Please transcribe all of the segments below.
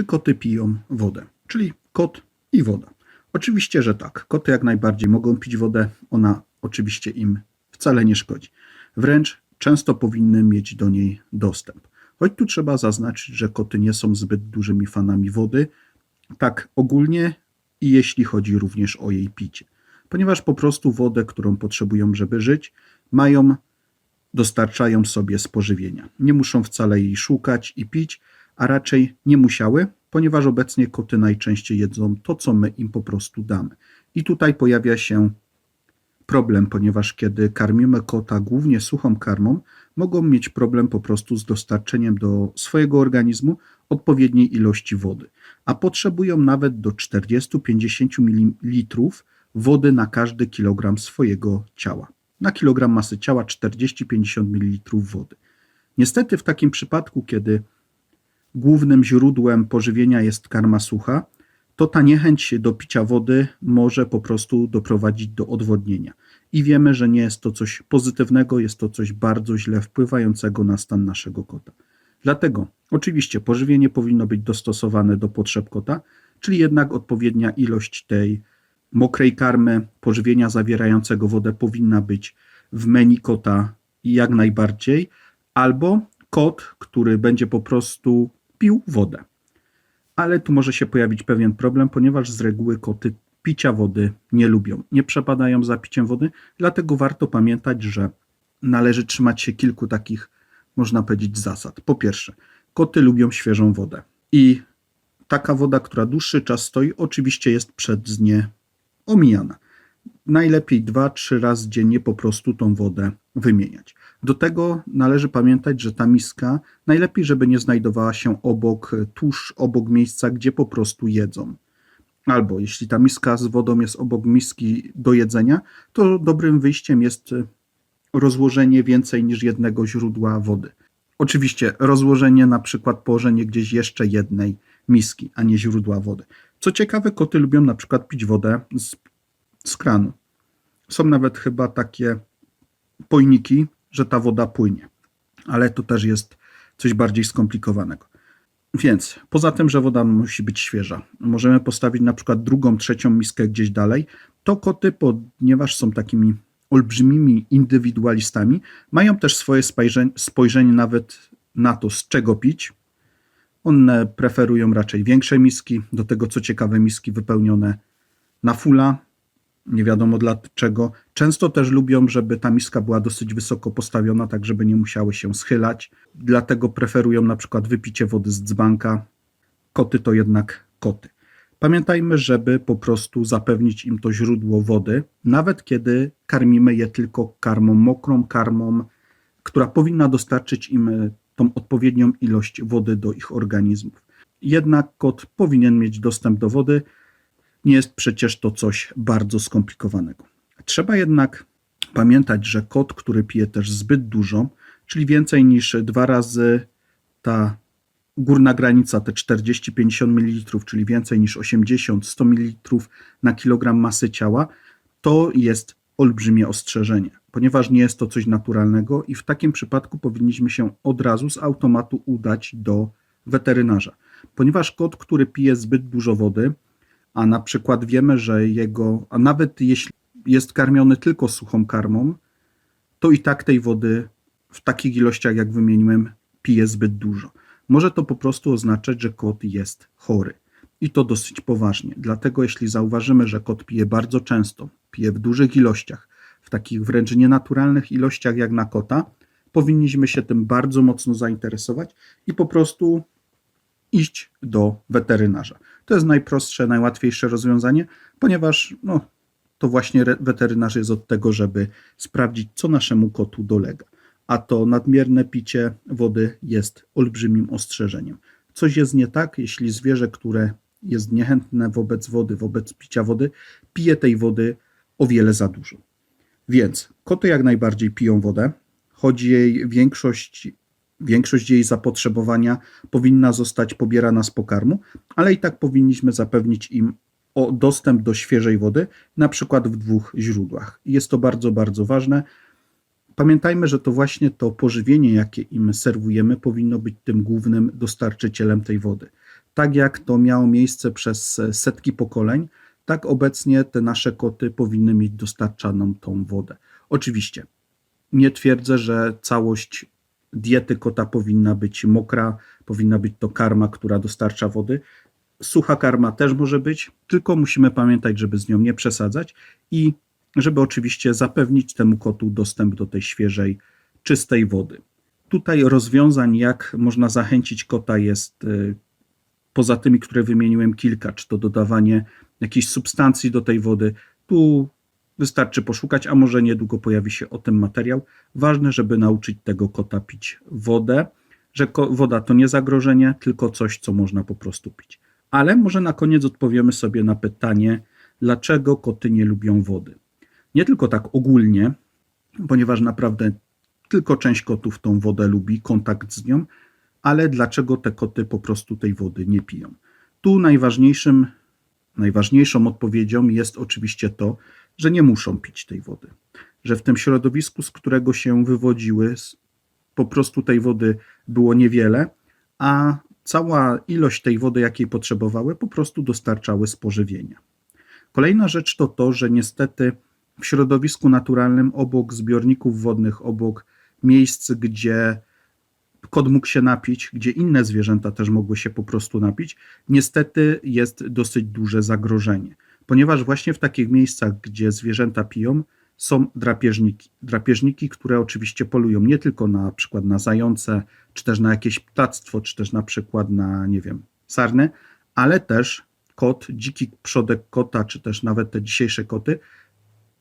Czy koty piją wodę? Czyli kot i woda. Oczywiście, że tak. Koty jak najbardziej mogą pić wodę. Ona oczywiście im wcale nie szkodzi. Wręcz często powinny mieć do niej dostęp. Choć tu trzeba zaznaczyć, że koty nie są zbyt dużymi fanami wody, tak ogólnie i jeśli chodzi również o jej picie. Ponieważ po prostu wodę, którą potrzebują, żeby żyć, mają, dostarczają sobie z pożywienia. Nie muszą wcale jej szukać i pić, a raczej nie musiały, ponieważ obecnie koty najczęściej jedzą to, co my im po prostu damy. I tutaj pojawia się problem, ponieważ kiedy karmimy kota głównie suchą karmą, mogą mieć problem po prostu z dostarczeniem do swojego organizmu odpowiedniej ilości wody, a potrzebują nawet do 40-50 ml wody na każdy kilogram swojego ciała. Na kilogram masy ciała 40-50 ml wody. Niestety w takim przypadku, kiedy głównym źródłem pożywienia jest karma sucha, to ta niechęć do picia wody może po prostu doprowadzić do odwodnienia. I wiemy, że nie jest to coś pozytywnego, jest to coś bardzo źle wpływającego na stan naszego kota. Dlatego oczywiście pożywienie powinno być dostosowane do potrzeb kota, czyli jednak odpowiednia ilość tej mokrej karmy, pożywienia zawierającego wodę powinna być w menu kota jak najbardziej, albo kot, który będzie po prostu pił wodę. Ale tu może się pojawić pewien problem, ponieważ z reguły koty picia wody nie lubią, nie przepadają za piciem wody, dlatego warto pamiętać, że należy trzymać się kilku takich, można powiedzieć, zasad. Po pierwsze, koty lubią świeżą wodę i taka woda, która dłuższy czas stoi, oczywiście jest przez nie omijana. Najlepiej 2-3 razy dziennie po prostu tą wodę wymieniać. Do tego należy pamiętać, że ta miska najlepiej, żeby nie znajdowała się obok, tuż obok miejsca, gdzie po prostu jedzą. Albo jeśli ta miska z wodą jest obok miski do jedzenia, to dobrym wyjściem jest rozłożenie więcej niż jednego źródła wody. Oczywiście rozłożenie, na przykład położenie gdzieś jeszcze jednej miski, a nie źródła wody. Co ciekawe, koty lubią na przykład pić wodę z, z kranu. Są nawet chyba takie pojniki, że ta woda płynie, ale to też jest coś bardziej skomplikowanego. Więc poza tym, że woda musi być świeża, możemy postawić na przykład drugą, trzecią miskę gdzieś dalej, to koty, ponieważ są takimi olbrzymimi indywidualistami, mają też swoje spojrzenie, spojrzenie nawet na to, z czego pić. One preferują raczej większe miski, do tego co ciekawe miski wypełnione na fula, nie wiadomo dlaczego. Często też lubią, żeby ta miska była dosyć wysoko postawiona, tak żeby nie musiały się schylać. Dlatego preferują na przykład wypicie wody z dzbanka. Koty to jednak koty. Pamiętajmy, żeby po prostu zapewnić im to źródło wody, nawet kiedy karmimy je tylko karmą mokrą, karmą, która powinna dostarczyć im tą odpowiednią ilość wody do ich organizmów. Jednak kot powinien mieć dostęp do wody, nie jest przecież to coś bardzo skomplikowanego. Trzeba jednak pamiętać, że kot, który pije też zbyt dużo, czyli więcej niż dwa razy ta górna granica, te 40-50 ml, czyli więcej niż 80-100 ml na kilogram masy ciała, to jest olbrzymie ostrzeżenie, ponieważ nie jest to coś naturalnego i w takim przypadku powinniśmy się od razu z automatu udać do weterynarza. Ponieważ kot, który pije zbyt dużo wody, a na przykład wiemy, że jego, a nawet jeśli jest karmiony tylko suchą karmą, to i tak tej wody w takich ilościach, jak wymieniłem, pije zbyt dużo. Może to po prostu oznaczać, że kot jest chory. I to dosyć poważnie. Dlatego, jeśli zauważymy, że kot pije bardzo często, pije w dużych ilościach, w takich wręcz nienaturalnych ilościach jak na kota, powinniśmy się tym bardzo mocno zainteresować i po prostu iść do weterynarza. To jest najprostsze, najłatwiejsze rozwiązanie, ponieważ no, to właśnie weterynarz jest od tego, żeby sprawdzić, co naszemu kotu dolega. A to nadmierne picie wody jest olbrzymim ostrzeżeniem. Coś jest nie tak, jeśli zwierzę, które jest niechętne wobec wody, wobec picia wody, pije tej wody o wiele za dużo. Więc koty jak najbardziej piją wodę, choć jej większość Większość jej zapotrzebowania powinna zostać pobierana z pokarmu, ale i tak powinniśmy zapewnić im o dostęp do świeżej wody, na przykład w dwóch źródłach. Jest to bardzo, bardzo ważne. Pamiętajmy, że to właśnie to pożywienie, jakie im serwujemy, powinno być tym głównym dostarczycielem tej wody. Tak jak to miało miejsce przez setki pokoleń, tak obecnie te nasze koty powinny mieć dostarczaną tą wodę. Oczywiście nie twierdzę, że całość diety kota powinna być mokra, powinna być to karma, która dostarcza wody. Sucha karma też może być, tylko musimy pamiętać, żeby z nią nie przesadzać i żeby oczywiście zapewnić temu kotu dostęp do tej świeżej, czystej wody. Tutaj rozwiązań, jak można zachęcić kota, jest y, poza tymi, które wymieniłem, kilka. Czy to dodawanie jakiejś substancji do tej wody. Tu wystarczy poszukać, a może niedługo pojawi się o tym materiał. Ważne, żeby nauczyć tego kota pić wodę, że woda to nie zagrożenie, tylko coś, co można po prostu pić. Ale może na koniec odpowiemy sobie na pytanie, dlaczego koty nie lubią wody. Nie tylko tak ogólnie, ponieważ naprawdę tylko część kotów tą wodę lubi, kontakt z nią, ale dlaczego te koty po prostu tej wody nie piją. Tu najważniejszym, najważniejszą odpowiedzią jest oczywiście to, że nie muszą pić tej wody. Że w tym środowisku, z którego się wywodziły, po prostu tej wody było niewiele, a cała ilość tej wody, jakiej potrzebowały, po prostu dostarczały z pożywienia. Kolejna rzecz to to, że niestety w środowisku naturalnym, obok zbiorników wodnych, obok miejsc, gdzie kot mógł się napić, gdzie inne zwierzęta też mogły się po prostu napić, niestety jest dosyć duże zagrożenie, ponieważ właśnie w takich miejscach, gdzie zwierzęta piją, są drapieżniki. Drapieżniki, które oczywiście polują nie tylko na przykład na zające, czy też na jakieś ptactwo, czy też na przykład na, nie wiem, sarny, ale też kot, dziki przodek kota, czy też nawet te dzisiejsze koty,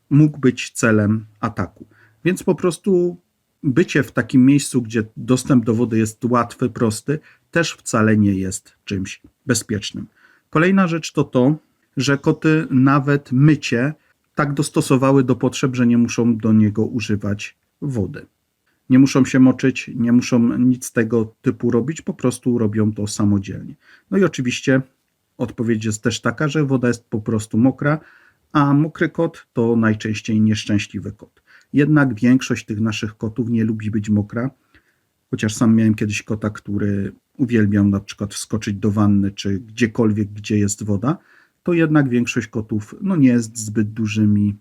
mógł być celem ataku. Więc po prostu bycie w takim miejscu, gdzie dostęp do wody jest łatwy, prosty, też wcale nie jest czymś bezpiecznym. Kolejna rzecz to to, że koty nawet mycie tak dostosowały do potrzeb, że nie muszą do niego używać wody. Nie muszą się moczyć, nie muszą nic tego typu robić, po prostu robią to samodzielnie. No i oczywiście odpowiedź jest też taka, że woda jest po prostu mokra, a mokry kot to najczęściej nieszczęśliwy kot. Jednak większość tych naszych kotów nie lubi być mokra, chociaż sam miałem kiedyś kota, który uwielbiał na przykład wskoczyć do wanny czy gdziekolwiek, gdzie jest woda, to jednak większość kotów no, nie jest zbyt dużymi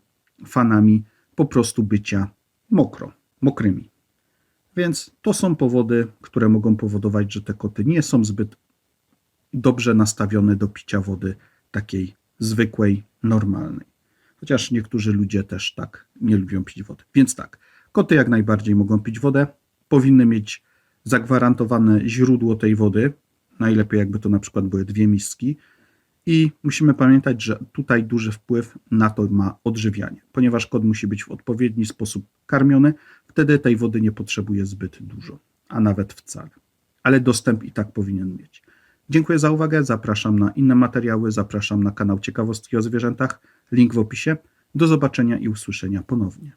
fanami po prostu bycia mokro, mokrymi. Więc to są powody, które mogą powodować, że te koty nie są zbyt dobrze nastawione do picia wody takiej zwykłej, normalnej. Chociaż niektórzy ludzie też tak nie lubią pić wody. Więc tak, koty jak najbardziej mogą pić wodę, powinny mieć zagwarantowane źródło tej wody, najlepiej jakby to na przykład były dwie miski. I musimy pamiętać, że tutaj duży wpływ na to ma odżywianie, ponieważ kot musi być w odpowiedni sposób karmiony, wtedy tej wody nie potrzebuje zbyt dużo, a nawet wcale. Ale dostęp i tak powinien mieć. Dziękuję za uwagę, zapraszam na inne materiały, zapraszam na kanał Ciekawostki o zwierzętach, link w opisie. Do zobaczenia i usłyszenia ponownie.